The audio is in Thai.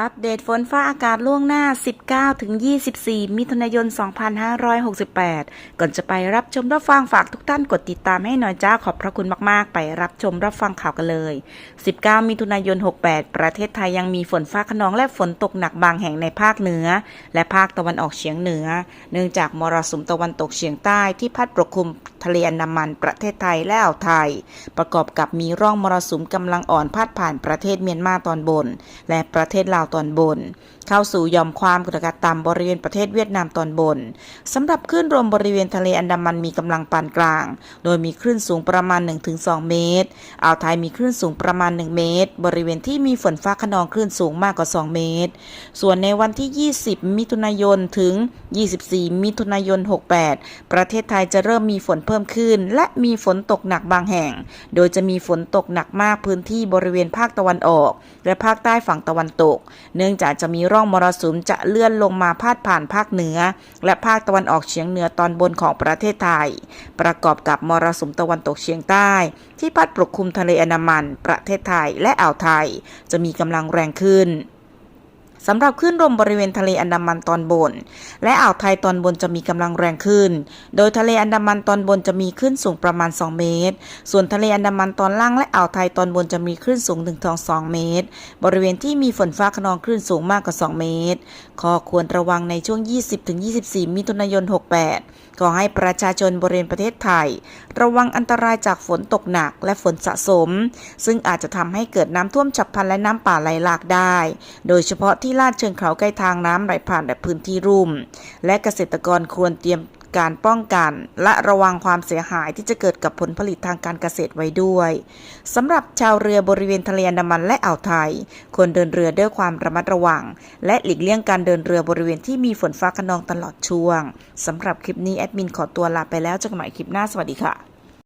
อัปเดตฝนฟ้าอากาศล่วงหน้า 19-24 มิถุนายน 2568 ก่อนจะไปรับชมรับฟังฝากทุกท่านกดติดตามให้หน่อยจ้าขอบพระคุณมากๆ ไปรับชมรับฟังข่าวกันเลย 19 มิถุนายน 68 ประเทศไทยยังมีฝนฟ้าขนองและฝนตกหนักบางแห่งในภาคเหนือ และภาคตะวันออกเฉียงเหนือ เนื่องจากมรสุมตะวันตกเฉียงใต้ที่พัดปกคลุมทะเลอันดามันประเทศไทยและอ่าวไทย ประกอบกับมีร่องมรสุมกำลังอ่อนพาดผ่านประเทศเมียนมาตอนบน และประเทศลาวตอนบน เข้าสู่ยอมความกดอากาศต่ำบริเวณประเทศเวียดนามตอนบนสำหรับคลื่นลมบริเวณทะเลอันดามันมีกำลังปานกลาง โดยมีคลื่นสูงประมาณ 1-2 เมตร อ่าวไทยมีคลื่นสูงประมาณ 1 เมตร บริเวณที่มีฝนฟ้าขนองคลื่นสูงมากกว่า 2 เมตร ส่วนในวันที่ 20 มิถุนายนถึง 24 มิถุนายน 68 ประเทศไทยจะเริ่มมีฝนเพิ่มขึ้น และมีฝนตกหนักบางแห่ง โดยจะมีฝนตกหนักมากพื้นที่บริเวณภาคตะวันออก และภาคใต้ฝั่งตะวันตกเนื่องจากจะมีร่องมรสุมจะเลื่อนลงมาพาดผ่านภาคเหนือ และภาคตะวันออกเฉียงเหนือตอนบนของประเทศไทย ประกอบกับมรสุมตะวันตกเฉียงใต้ ที่พัดปกคลุมทะเลอันดามัน ประเทศไทยและอ่าวไทย จะมีกำลังแรงขึ้น สำหรับคลื่นลมบริเวณทะเลอันดามันตอนบน และอ่าวไทยตอนบนจะมีกำลังแรงขึ้น โดยทะเลอันดามันตอนบนจะมีคลื่นสูงประมาณ 2 เมตร ส่วนทะเลอันดามันตอนล่างและอ่าวไทยตอนบนจะมีคลื่นสูงถึงทอง2เมตร บริเวณที่มีฝนฟ้าขนองคลื่นสูงมากกว่า 2 เมตร ข้อควรระวังในช่วง 20-24 มิถุนายน 68ขอให้ประชาชนบริเวณประเทศไทย ระวังอันตรายจากฝนตกหนักและฝนสะสม ซึ่งอาจจะทำให้เกิดน้ำท่วมฉับพลันและน้ำป่าไหลหลากได้ โดยเฉพาะที่ลาดเชิงเขาใกล้ทางน้ำไหลผ่านและพื้นที่รุ่ม และเกษตรกรควรเตรียม การป้องกัน และระวังความเสียหายที่จะเกิดกับผลผลิตทางการเกษตรไว้ด้วยสำหรับชาวเรือบริเวณทะเลอันดามันและอ่าวไทยควรเดินเรือด้วยความระมัดระวัง และหลีกเลี่ยงการเดินเรือบริเวณที่มีฝนฟ้าคะนองตลอดช่วงสำหรับคลิปนี้แอดมินขอตัวลาไปแล้วเจอกันใหม่คลิปหน้าสวัสดีค่ะ